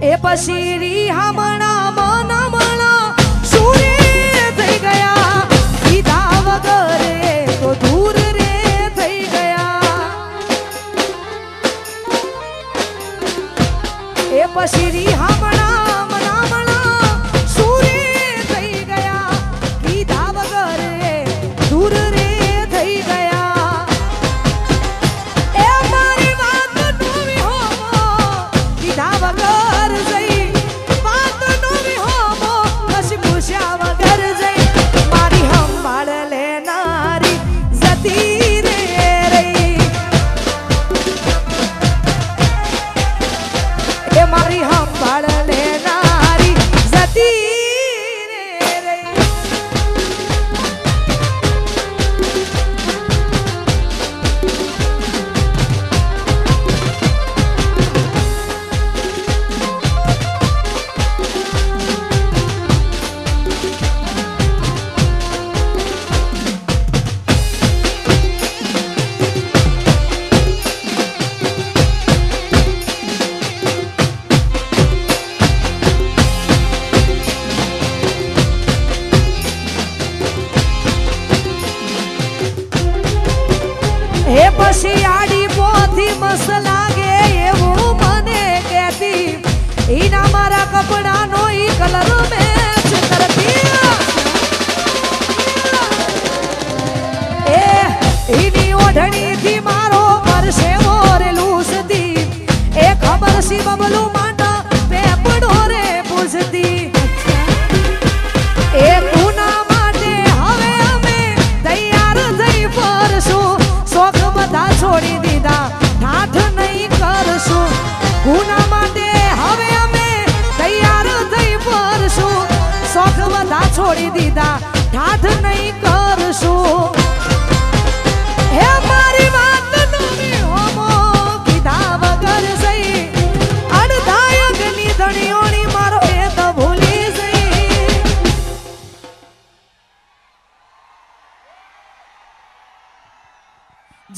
એ પછી રી હમણાં મારી હંભાળ લેનારી જતી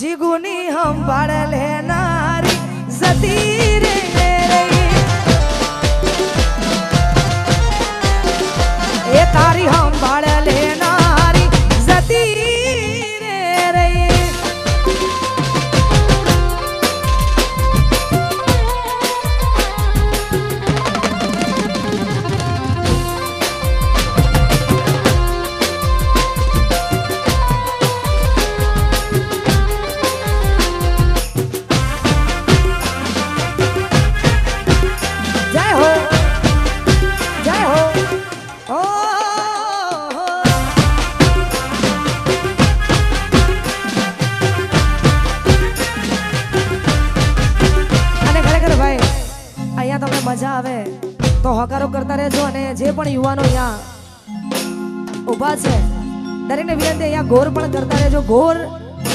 જીગુની સંભાળ લેનારી જતી રે એ તારી સંભાળ પણ યુવાનો અહીંયા ઊભા છે. દરેકને વિનંતી, અહીંયા ગોર પણ કરતા રહેજો. ગોર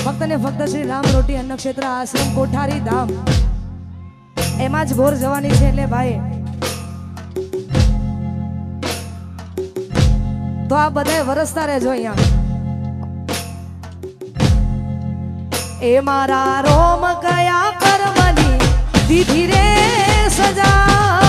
ફક્ત ને ફક્ત શ્રી રામ રોટી અન્ન ક્ષેત્ર આશ્રમ, કોઠારી ધામ. એમાં જ ગોર જવાની છે એટલે ભાઈ. તો આ બધા વરસતા રહેજો અહીંયા. એ મારા રોમ કયા કર્મની દીધી રે સજા?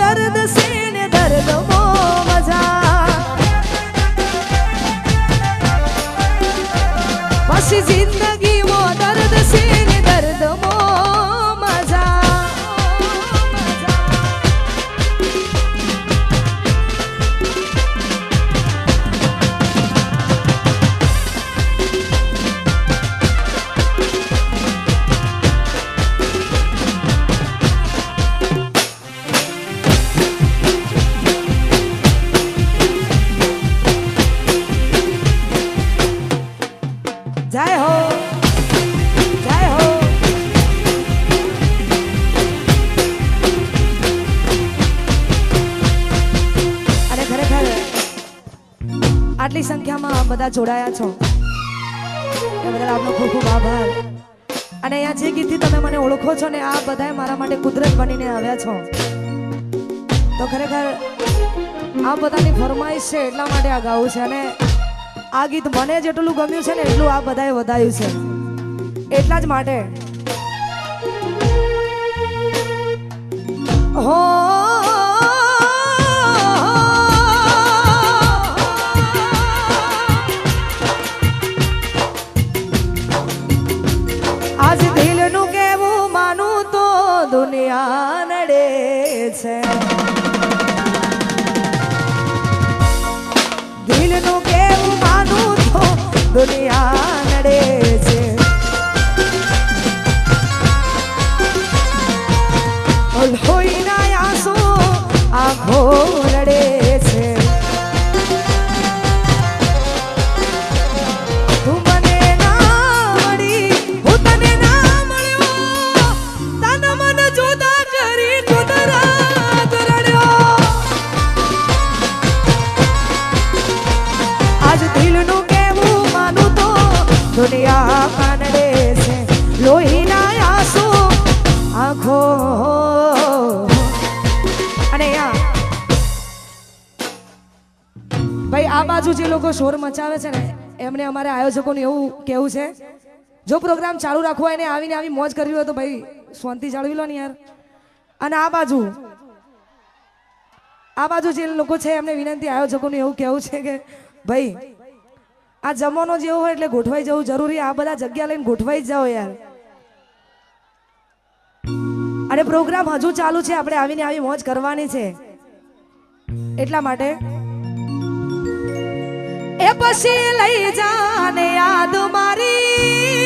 under the sea. આટલી સંખ્યામાં બધા જોડાયા છો. એ બદલ આપનો ખૂબ ખૂબ આભાર. અને અહીંયા જે ગીતથી તમે મને ઓળખો છો ને, આ બધાએ મારા માટે કુદરત બનીને આવ્યા છો. તો ખરેખર આ બધાની ફરમાઈશ છે એટલા માટે આ ગાવું છે. અને આ ગીત મને જેટલું ગમ્યું છે ને, એટલું આ બધાએ વધાયું છે. એટલા જ માટે. હો તો અને ભાઈ, આ બાજુ જે લોકો શોર મચાવે છે ને, એમને અમારે આયોજકોને એવું કેવું છે, જો પ્રોગ્રામ ચાલુ રાખવો હોય ને, આવીને આવી મોજ કરવી હોય તો ભાઈ, શાંતિ જાળવી લો ને યાર. અને આ બાજુ આ બાજુ જે લોકો છે, એમને વિનંતી આયોજકોને એવું કેવું છે કે, ભાઈ, આ જમવાનો જેવો હોય એટલે ગોઠવાઈ જવું જરૂરી, આ બધા જગ્યા લઈને ગોઠવાઈ જ જાઓ યાર. અને પ્રોગ્રામ હજુ ચાલુ છે, આપણે આવીને આવી મોજ કરવાની છે. એટલા માટે એ પછી લઈ જાને યાદ મારી.